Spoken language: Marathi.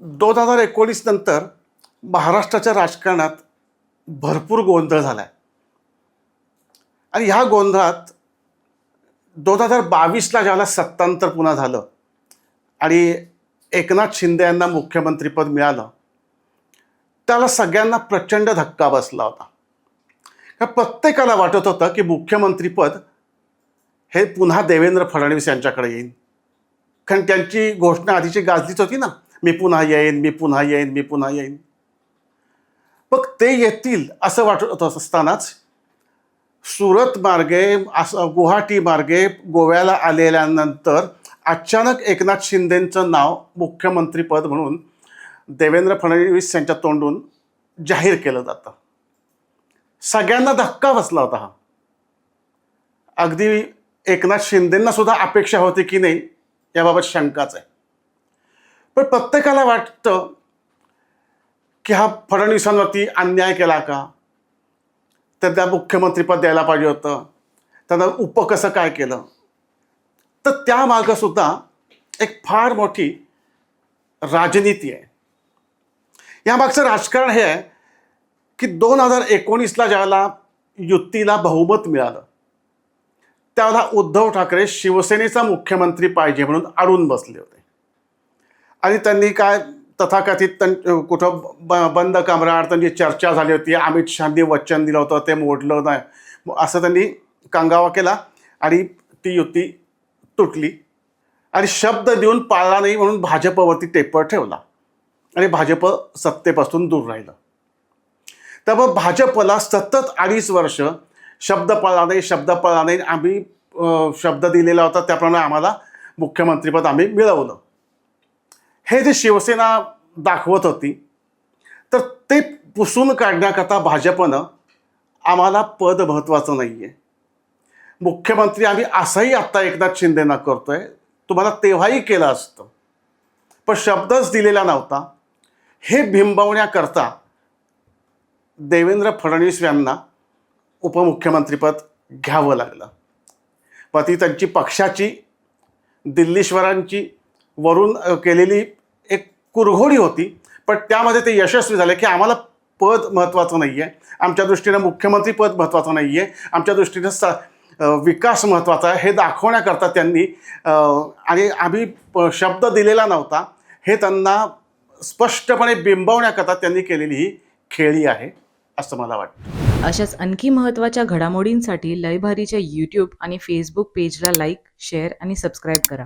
दोन हजार एकोणीस नंतर महाराष्ट्राच्या राजकारणात भरपूर गोंधळ झाला आहे आणि ह्या गोंधळात दोन हजार बावीसला ज्याला सत्तांतर पुन्हा झालं आणि एकनाथ शिंदे यांना मुख्यमंत्रीपद मिळालं त्याला सगळ्यांना प्रचंड धक्का बसला होता. का प्रत्येकाला वाटत होतं की मुख्यमंत्रीपद हे पुन्हा देवेंद्र फडणवीस यांच्याकडे येईल. कारण त्यांची घोषणा आधीची गाजलीच होती ना. मी पुन्हा येईन मी पुन्हा येईन मी पुन्हा येईन. मग ते येतील असं वाटत असतानाच सुरत मार्गे असं गुवाहाटी मार्गे गोव्याला आलेल्यानंतर अचानक एकनाथ शिंदेंचं नाव मुख्यमंत्रीपद म्हणून देवेंद्र फडणवीस यांच्या तोंडून जाहीर केलं जातं. सगळ्यांना धक्का बसला होता हा. अगदी एकनाथ शिंदेंना सुद्धा अपेक्षा होती की नाही याबाबत शंकाच आहे. पण प्रत्येकाला वाटतं की हा फडणवीसांवरती अन्याय केला का? त्यांना मुख्यमंत्रीपद द्यायला पाहिजे होतं. त्यांना उप कसं काय केलं? तर त्या मागं सुद्धा एक फार मोठी राजनीती आहे. यामागचं राजकारण हे आहे की दोन हजार एकोणीसला ज्यावेळेला युतीला बहुमत मिळालं त्यावेळेला उद्धव ठाकरे शिवसेनेचा मुख्यमंत्री पाहिजे म्हणून अडून बसले होते. आणि त्यांनी काय तथाकथित त्यां कुठं ब बंद कमरात त्यांची चर्चा झाली होती अमित शहानी वचन दिलं होतं ते मोडलं नाही. असं त्यांनी कांगावा केला आणि ती युती तुटली. आणि शब्द देऊन पाळला नाही म्हणून भाजपवरती टेपर ठेवला. आणि भाजप सत्तेपासून दूर राहिलं. त्यामुळे भाजपला सतत अडीच वर्ष शब्द पाळला नाही शब्द पाळला नाही. आम्ही शब्द दिलेला होता त्याप्रमाणे आम्हाला मुख्यमंत्रीपद आम्ही मिळवलं. हे जे शिवसेना दाखवत होती तर ते पुसून काढण्याकरता भाजपनं आम्हाला पद महत्त्वाचं नाही आहे मुख्यमंत्री आम्ही असंही आत्ता एकनाथ शिंदेना आहे तुम्हाला तेव्हाही केलं असतं. पण शब्दच दिलेला नव्हता. हे बिंबवण्याकरता देवेंद्र फडणवीस यांना उपमुख्यमंत्रीपद घ्यावं लागलं. मग ती त्यांची पक्षाची दिल्लीश्वरांची वरून केलेली कुरघोडी होती पण त्यामध्ये ते यशस्वी झाले की आम्हाला पद महत्त्वाचं नाही आहे आमच्या दृष्टीनं मुख्यमंत्री पद महत्त्वाचं नाही आहे आमच्या दृष्टीनं स विकास महत्त्वाचा आहे. हे दाखवण्याकरता त्यांनी आणि आम्ही प- शब्द दिलेला नव्हता. हे त्यांना स्पष्टपणे बिंबवण्याकरता त्यांनी केलेली ही खेळी आहे असं मला वाटतं. अशाच आणखी महत्त्वाच्या घडामोडींसाठी लयभारीच्या यूट्यूब आणि फेसबुक पेजला लाईक शेअर आणि सबस्क्राईब करा.